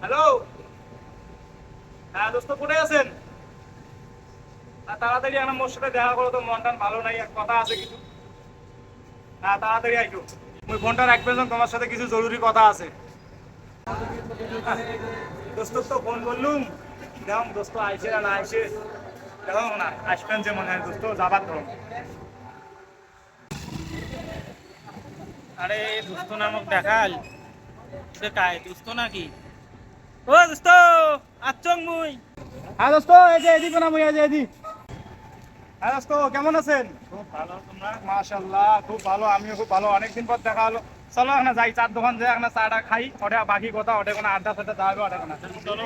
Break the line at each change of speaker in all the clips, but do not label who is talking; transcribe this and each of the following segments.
Hello হ্যাঁ দোস্ত, কোথায় আছেন? আর তাড়াতাড়ি আমার মোর সাথে দেখা করো তো মনটা ভালো নাই এক কথা আছে কিছু। হ্যাঁ তাড়াতাড়ি আইসো ওই ফোনটা রাখবে তোমার সাথে কিছু জরুরি কথা আছে। দোস্ত, তো ফোন করলুম। দেখো, দোস্ত আইসে না না আইসে না আসবেন যে দোস্ত যাবার ধরো
আরে দোস্ত নামক দেখাল। কায় দোস্ত নাকি ও দোস্ত আচ্ছং মুই।
হ্যাঁ দোস্ত এই যে এদিকে না মুই এই যে এদিক হ্যাঁ দোস্ত কেমন আছেন?
খুব ভালো তোমরা?
মাশাল্লাহ খুব ভালো আমিও খুব ভালো। অনেকদিন পর দেখা হলো। চলো এখন যাই চার দোকান যাই এখন চাটা খাই ওটা বাকি কথা ওটা কোনো আড্ডা ফাড্ডা যাবে ওটা কোনো।
চলো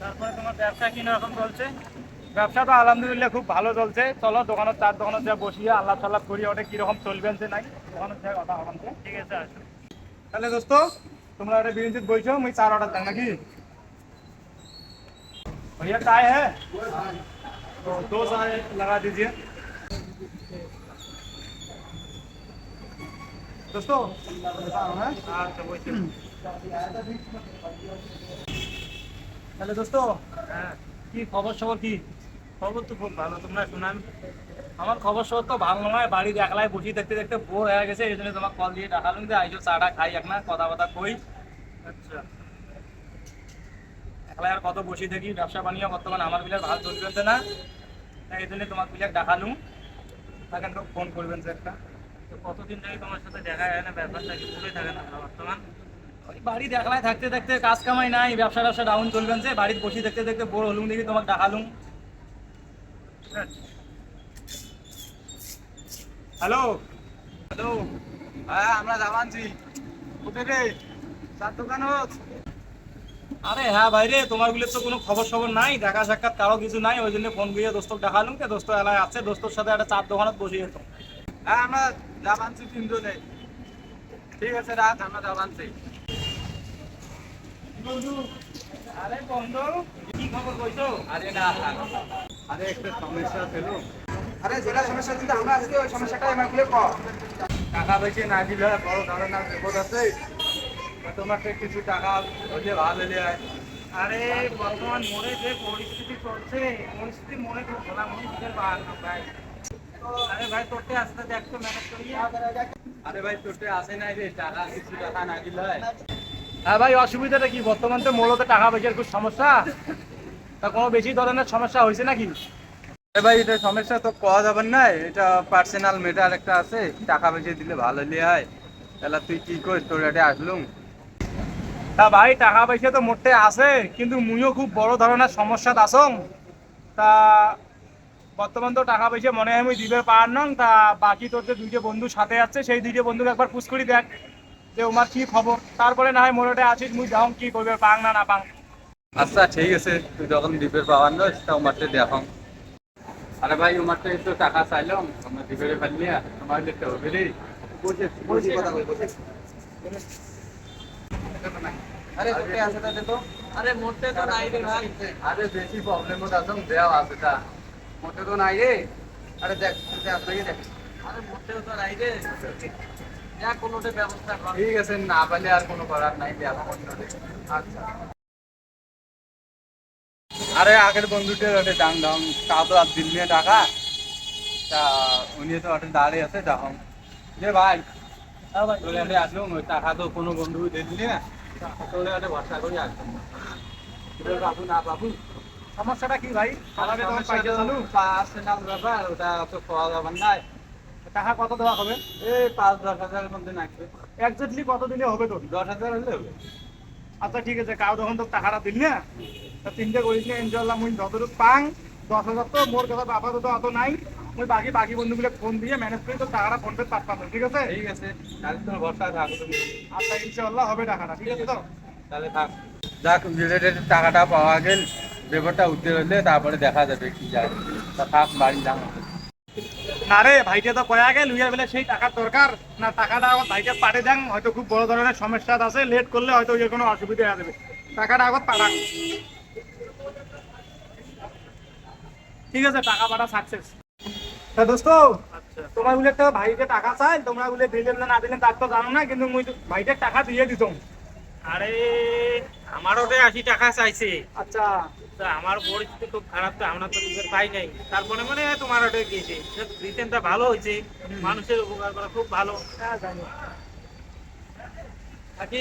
তারপরে তোমার ব্যবসা কি রকম চলছে
ব্যবসা তো আলহামদুলিল্লাহ খুব ভালো চলছে চলো দোকানের চার দোকানের যা বসিয়ে আল্লাহ সাল্লাহ করি ওটা কিরকম চলবেন যে নাই দোকানের যা কথা হলাম যে।
ঠিক আছে আসো
তাহলে দোস্ত তোমরা ওটা বিরিঞ্চিত বইছো মুই চার অর্ডার দেন নাকি भैया चाय है तो दो चाय लगा दीजिए दोस्तों ऐसा हो है
আচ্ছা বলছি
তাহলে দোস্ত
হ্যাঁ।
কি খবর সবর কি?
খবর তো খুব ভালো তোমরা শুনান
আমার খবর সবর তো ভালো নয় বাড়িতে একলাই বসে দেখতে দেখতে বোর হয়ে গেছে এই জন্য তোমাকে কল দিয়ে ডাকালুম যে আইসো চাটা খাই এক না কথা কথা কই।
আচ্ছা।
একলাই আর কত বসে থাকি ব্যবসা বানিয়ে বর্তমানে আমার বিলার ভালো চলবে না। তাই এই জন্য তোমার বিলাক ডাকালুম তাকে তো ফোন করবেন যে একটা।
তো কতদিন থেকে তোমার সাথে দেখা যায় না ব্যাপারটা কি ভুলে থাকে না বর্তমান?
বাড়িতে একলাই থাকতে থাকতে কাজ কামাই নাই ব্যবসা ব্যবসা ডাউন চলবেন যে বাড়িতে বসে দেখতে দেখতে বোর হলুম দেখি তোমাকে ডাকালুম হ্যালো। হ্যালো। হ্যাঁ আমরা যাবানছি কোথায় রে? চার দোকান আরে হ্যাঁ ভাই রে তোমারগুলো তো কোনো খবর সবর নাই দেখা সাক্ষাৎ কারও কিছু নাই ওই জন্য ফোন করে দোস্তক দেখালুম কে দোস্ত এলাকায় আছে দোস্তর সাথে একটা চার দোকানত বসে যেত হ্যাঁ আমরা যাবানছি তিনজনে। ঠিক আছে রাত আমরা যাবানছি বন্ধু। আরে বন্ধু কি খবর কইছো? আরে না আরে একটা সমস্যা ছিল
আরে যেটা সমস্যা কিন্তু আমরা আজকে ওই সমস্যাটা আমার খুলে কর
টাকা বেশি না দিলে বড় ধরনের বিপদ আছে। তা কিছু টাকা হলে ভালো হলে হয়
আরে বর্তমান মোড়ে যে পরিস্থিতি চলছে পরিস্থিতি মন দিতে পার না ভাই। আরে ভাই তোরতে আসতে দেখ ম্যানেজ করিয়া।
আরে ভাই তোরতে আসে নাই রে টাকা কিছু টাকা না দিলে হয়। হ্যাঁ ভাই অসুবিধাটা কি? বর্তমান তো মূলত টাকা পয়সার খুব সমস্যা। তা কোনো বেশি ধরনের সমস্যা হয়েছে নাকি?
ভাই এটা সমস্যা তো পাওয়া যাবে না। এটা পার্সোনাল ম্যাটার একটা আছে। টাকা পয়সা দিলে ভালো হলে হয়। তাহলে তুই কি করিস? তোর এটা আসলুম।
তা ভাই টাকা পয়সা তো মোটে আছে কিন্তু মুইও খুব বড় ধরনের সমস্যা আসং তা বর্তমান তো টাকা পয়সা মনে হয় আমি দিবে পার নং। তা বাকি তোর যে দুইটা বন্ধু সাথে আছে সেই দুইটা বন্ধুকে একবার পুষ করি দেখ। যে ওমার কি খবর? তারপরে না হয় মোটে আছিস মুই যাও কি করবে পাং না না পাং।
আচ্ছা ঠিক আছে। তুই যখন দ্বীপের পাওয়ার নয় তা উমারটা দেখাম। আরে ভাই উমারটা একটু টাকা চাইলাম আমরা দ্বীপের ফেললি তোমার দেখতে হবে রে। আরে আছে তাতে তো।
আরে মোটে তো নাই রে ভাই।
আরে বেশি প্রবলেম দেওয়া আছে তা। মোটে তো নাই রে। আরে দেখ আপনাকে দেখ।
আরে মোটেও তো নাই রে। যা কোনোটা ব্যবস্থা কর।
ঠিক আছে না পারলে আর কোনো করার নাই দেখো অন্য আচ্ছা। আরে আগের বন্ধুটার ওটা দাম দাম তো আর দিন নিয়ে টাকা। তা উনি তো ওটা দাঁড়িয়ে আছে তখন যে ভাই। আসলাম ওই টাকা তো কোনো বন্ধু দিলি না। তোরে আরে ভরসা করে আসলাম বাবু না বাবু।
সমস্যাটা কি ভাই?
পার্সোনাল ব্যাপার ওটা তো পাওয়া যাবে না।
টাকা কত দেওয়া হবে?
এই পাঁচ দশ হাজারের মধ্যে নাকবে
একজাক্টলি কত দিনে হবে তো?
দশ হাজার হলে হবে।
আচ্ছা ঠিক আছে কাউ তখন তো টাকাটা দিল না তা চিন্তা করিস না ইনশাল্লাহ মুই যতটুকু পাং দশ হাজার তো মোর কথা আপাতত অত নাই। মুই বাকি বাকি বন্ধুগুলো ফোন দিয়ে ম্যানেজ করে তো টাকাটা ফোন পে পাঠাবো ঠিক আছে?
ঠিক আছে তাহলে তোর ভরসা থাকো তুমি।
আচ্ছা ইনশাল্লাহ হবে টাকাটা ঠিক আছে তো?
তাহলে থাক। যাক রিলেটেড টাকাটা পাওয়া গেল ব্যাপারটা উঠতে হলে তারপরে দেখা যাবে কি যায়। তা থাক বাড়ি যাও।
না রে ভাইটা তো কয়া গে লুইয়া বেলে সেই টাকার দরকার। না টাকাটা আমার ভাইকে পাঠিয়ে দেন হয়তো খুব বড় ধরনের সমস্যা আছে লেট করলে হয়তো ওই কোনো অসুবিধা হয়ে যাবে। টাকাটা আগত পাঠান ঠিক আছে টাকা পাঠা সাকসেস তা দোস্ত
আচ্ছা।
তোমার বলে একটা ভাইকে টাকা চাই তোমরা বলে দিলেন না না দিলেন তার তো জানো না কিন্তু ভাইকে টাকা দিয়ে দিতাম।
আরে আমারও তো আশি টাকা চাইছে।
আচ্ছা।
তা আমার পরিস্থিতি খুব খারাপ তো আমরা তো নিজের পাই নাই। তারপরে মানে তোমার ওটা গিয়েছে রিটেনটা ভালো হয়েছে মানুষের উপকার করা খুব ভালো।
হ্যাঁ জানি।
কি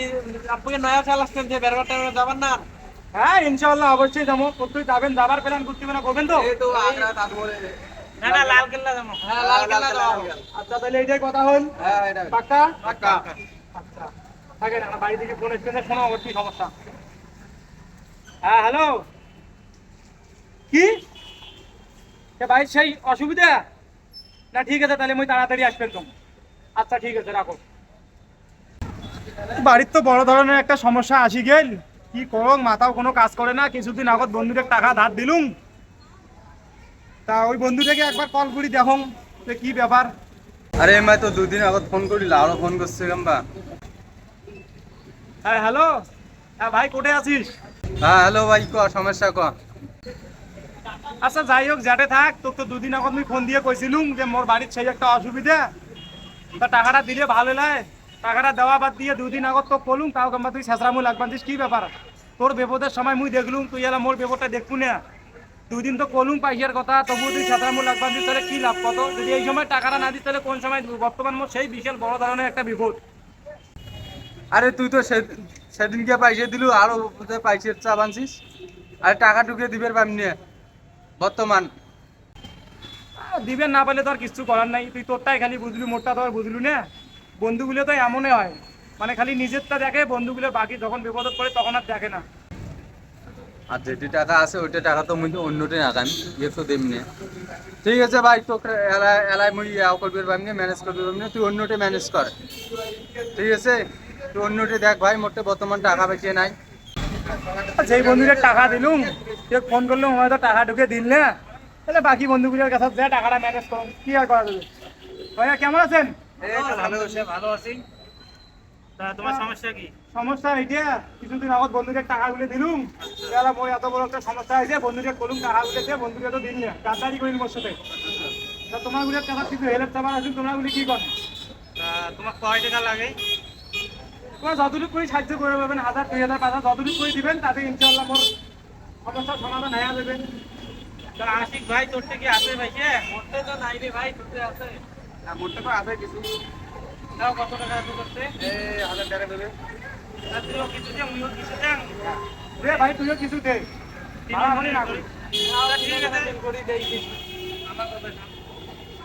আপনাকে নয়া চাল আসছেন যে বেরবার টাইমে যাবেন না?
হ্যাঁ ইনশাআল্লাহ অবশ্যই যাব। প্রত্যেক যাবেন যাবার প্ল্যান করতে না করবেন তো?
না না লাল কেল্লা যাব।
হ্যাঁ লাল কেল্লা যাওয়া
আচ্ছা তাহলে এইটাই কথা হল।
হ্যাঁ এটা
পাক্কা?
পাক্কা।
আচ্ছা। থাকে না বাড়ি থেকে ফোন এসেছে শোনো ওর কি সমস্যা? হ্যাঁ হ্যালো? কি? ভাই সেই অসুবিধা? না ঠিক আছে তাহলে মুই তাড়াতাড়ি আসবেন তুমি আচ্ছা ঠিক আছে রাখো। বাড়ির তো বড় ধরনের একটা সমস্যা আসি গেল। কি করং মাথাও কোনো কাজ করে না। কিছুদিন আগত বন্ধুদের টাকা ধার দিলুম। তা ওই বন্ধুটাকে একবার কল করি দেখুন যে কি ব্যাপার।
আরে মই তো দুদিন আগত ফোন করিল আরও ফোন করছে গাম্বা
হ্যাঁ হ্যালো? হ্যাঁ ভাই কোথায় আছিস?
হ্যাঁ হ্যালো ভাই ক সমস্যা ক?
আচ্ছা যাই হোক, যাতে থাক তোর তো দুদিন আগত আমি ফোন দিয়ে কইছিলুম যে মোর বাড়ির সেই একটা অসুবিধা। তা টাকাটা দিলে ভালো লাগে টাকাটা দেওয়া বাদ দিয়ে দুদিন আগত তো কলুম তাও কিংবা তুই শেষরামু লাগবান্তিস কি ব্যাপার? তোর বিপদের সময় মুই দেখলুম, তুই এলা মোর বিপদটা দেখব না। দুদিন তো কলুম পাইয়ার কথা তবু তুই শেষরামু লাগবান্তিস তাহলে কি লাভ কত? যদি এই সময় টাকাটা না দিস, তাহলে কোন সময় বর্তমান মোর সেই বিশাল বড় ধরনের একটা বিপদ।
আরে, তুই তো সেদিনকে পাইছে দিলু, আরও পাইছে চা বানছিস আরে, টাকা ঢুকে দিবের পামনি বর্তমান।
দিবেন না পারলে তো আর কিছু করার নাই। তুই তোরটাই খালি বুঝলু মোরটা তো আর বুঝলু না। বন্ধুগুলো তো এমনই হয়। মানে খালি নিজেরটা দেখে বন্ধুগুলো বাকি যখন বিপদত পড়ে তখন আর দেখে না।
আর যেটি টাকা আছে ওইটা টাকা তো মুই অন্যটি নাগাম। ইয়ে তো দেমনি ঠিক আছে ভাই তোকে এলাই এলাই মুই ইয়াও করবি পামনি ম্যানেজ করবি পামনি তুই অন্যটি ম্যানেজ কর। ঠিক আছে? তুই অন্যটি দেখ ভাই মোটে বর্তমান টাকা বেঁচে নাই।
যেই বন্ধুদের টাকা দিলুম সে ফোন করলাম হয়তো টাকা ঢুকে দিল না? তাহলে বাকি বন্ধুগুলোর কাছে যা টাকাটা ম্যানেজ করুন কি আর করা যাবে ভাইয়া কেমন আছেন?
ভালো আছে তোমার সমস্যা কি?
সমস্যা এইটা কিছুদিন আগত দিলুম তাহলে মই এত বড় একটা সমস্যা হয়েছে কলুম দিয়ে বন্ধুকে তো দিল না? গাদ্দারি করিল মোর সাথে তা তোমারগুলো টাকা কিছু হেল্প চাবার আছে তোমরা গুলি কি কর
তা তোমার কয় টাকা লাগে।
তোমার যতটুকু করে সাহায্য করে পাবেন হাজার দুই হাজার পাঁচ হাজার যতটুকু করে দিবেন তাতে ইনশাল্লাহ মোর সমস্যার সমাধান হয়ে যাবে।
তা আশিক ভাই তোর থেকে আছে ভাই কে মোটে তো নাই রে ভাই তোর আছে।
মোটে তো আছে কিছু।
তাও কত টাকা আছে করতে
এই হাজার টাকা দেবে।
তুইও কিছু দে মুইও কিছু দেন
রে ভাই তুইও কিছু দে। না।
ঠিক আছে।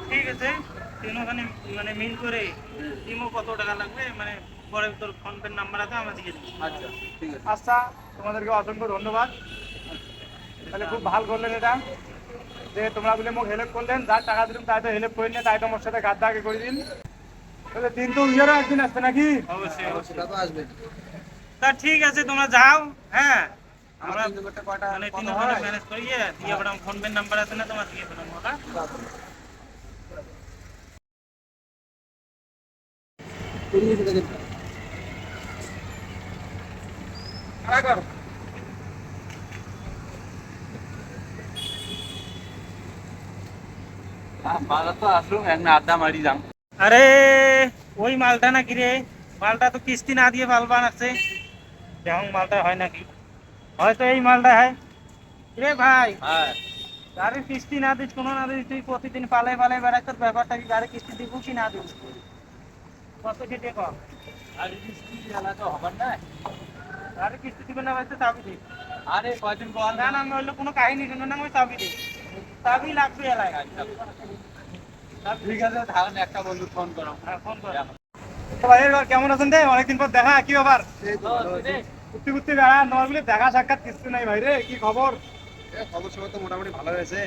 ঠিক আছে। তিনখানে মানে মিল করে তিনও কত টাকা লাগবে মানে পরে তোর ফোন পের নাম্বার আছে আমার দিকে
আচ্ছা ঠিক আছে।
আচ্ছা তোমাদেরকে অসংখ্য ধন্যবাদ। তাহলে খুব ভালো করলেন এটা। যে তোমরা বলে মোক হেল্প করলেন যার টাকা দিলাম তাই তো হেল্প করিনি তাই তো মোর সাথে গাদ্দাকে করে দিন তাহলে দিন তো উইয়ারও একদিন আসবে নাকি?
অবশ্যই
তো আসবে।
তা ঠিক আছে তোমরা যাও হ্যাঁ।
আমরা
আমরা
করতে কয়টা?
মানে তিন
হয়?
ম্যানেজ করিয়ে দিয়ে বড় ফোন পের নাম্বার আছে না তোমার দিয়ে দিলাম ওটা
কারা
হ্যাঁ, তো আসলো একটা আড্ডা মারি যাম।
আরে ওই মালটা নাকি রে? মালটা তো কিস্তি না দিয়ে মাল বানাচ্ছে। যেমন মালটা হয় নাকি? হয়তো এই মালটা হয়। রে ভাই
হ্যাঁ।
গাড়ির কিস্তি না দিস কোনো না দিস তুই প্রতিদিন পালে পালে বেড়াই তোর ব্যাপারটা কি? গাড়ির কিস্তি দিব কি না দিস কত কেটে কম?
আর বৃষ্টি এলা তো হবার না
কিস্তি দিবে না ভাই তো চাবি দিস
আরে কয়দিন পর?
না না নইলে কোনো কাহিনী শুনে না ওই চাবি দিস চাবি লাগবে এলাকায়।
ঠিক আছে তাহলে একটা বন্ধু ফোন করো।
হ্যাঁ ফোন কর।
কেমন আছেন রে? অনেকদিন পর দেখা কি ব্যাপার? ঘুরতে ঘুরতে বেড়া তোমার বলে দেখা সাক্ষাৎ কিছু নাই ভাই রে কি খবর?
খবর সবর তো মোটামুটি ভালো হয়েছে।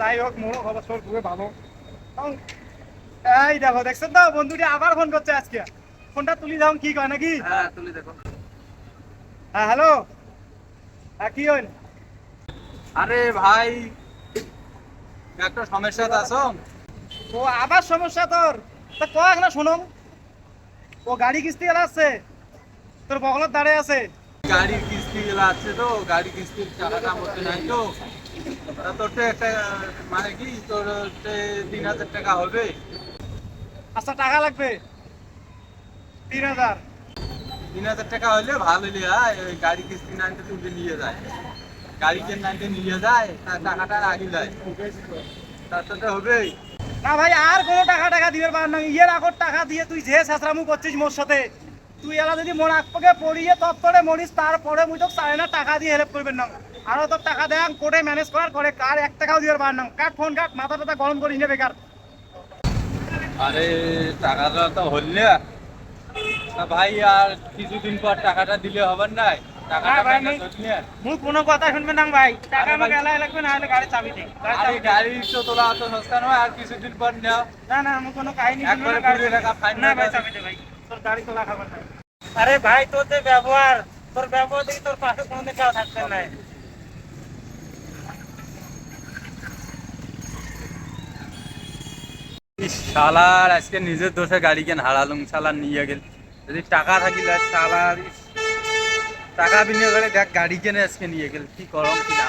যাই হোক মোরও খবর সবর খুবই ভালো। এই দেখো দেখছেন তো? বন্ধুটি আবার ফোন করছে আজকে। ফোনটা তুলি যাও কি কয় নাকি?
হ্যাঁ তুলি দেখো।
হ্যাঁ হ্যালো। হ্যাঁ কি হইল?
আরে ভাই একটা সমস্যা আছো?
ও আবার সমস্যা তোর? তা কয় না শোনো ও গাড়ি কিস্তি গেলা আছে? তোর বগলত দাঁড়িয়ে আছে?
গাড়ির কিস্তি গুলো আছে তো গাড়ি কিস্তির টাকাটা মধ্যে নাই তো। তোর তো একটা মানে কি তোর তিন হাজার টাকা হবে।
আচ্ছা টাকা লাগবে? তিন হাজার।
তিন হাজার টাকা হলে ভালো হলে ওই গাড়ি কিস্তি নাইনতে তুলতে নিয়ে যায় গাড়ি যে নাইনতে নিয়ে যায় তার টাকাটা আগে যায় তার সাথে হবেই।
না ভাই আর কোনো টাকা টাকা দিবে পার না। ইয়ের আগর টাকা দিয়ে তুই যে শেষরামু করছিস মোর সাথে। তুই এলা যদি মোর আকপকে পড়িয়ে তৎপরে মরিস তারপরে মুই তোকে চাই না টাকা দিয়ে হেল্প করবেন না। আরও তোর টাকা দেন কোর্টে ম্যানেজ করার করে কার এক টাকাও দিবে পার না। কাট ফোন কাট মাথা টাথা গরম করিস না বেকার।
আরে টাকাটা তো হলে তা ভাই আর কিছুদিন পর টাকাটা দিলে হবে নাই?
কোনো কথা শুনবে না ভাই। টাকা
আরে
আমাকে
ভাই-
এলাই লাগবে না হলে গাড়ি চাবি দে।
আরে গাড়ি তো তোলা অত সস্তা নয় আর কিছুদিন পর নেও
না না আমি কোনো কাহিনী শুনবে না গাড়ি
টাকা ফাইন
না
না
ভাই চাবি দে ভাই। তোর গাড়ি তোলা খাবার নাই। আরে ভাই তোর যে ব্যবহার তোর ব্যবহার দেখি তোর পাশে কোনোদিন কেউ থাকতে নাই
শালার আজকে নিজের দোষে গাড়ি কেন হারালুম শালার নিয়ে গেল। যদি টাকা থাকিলে শালার টাকা বিনিয়োগ করে দেখ গাড়ি কেনে আজকে নিয়ে গেল কি করম কি না।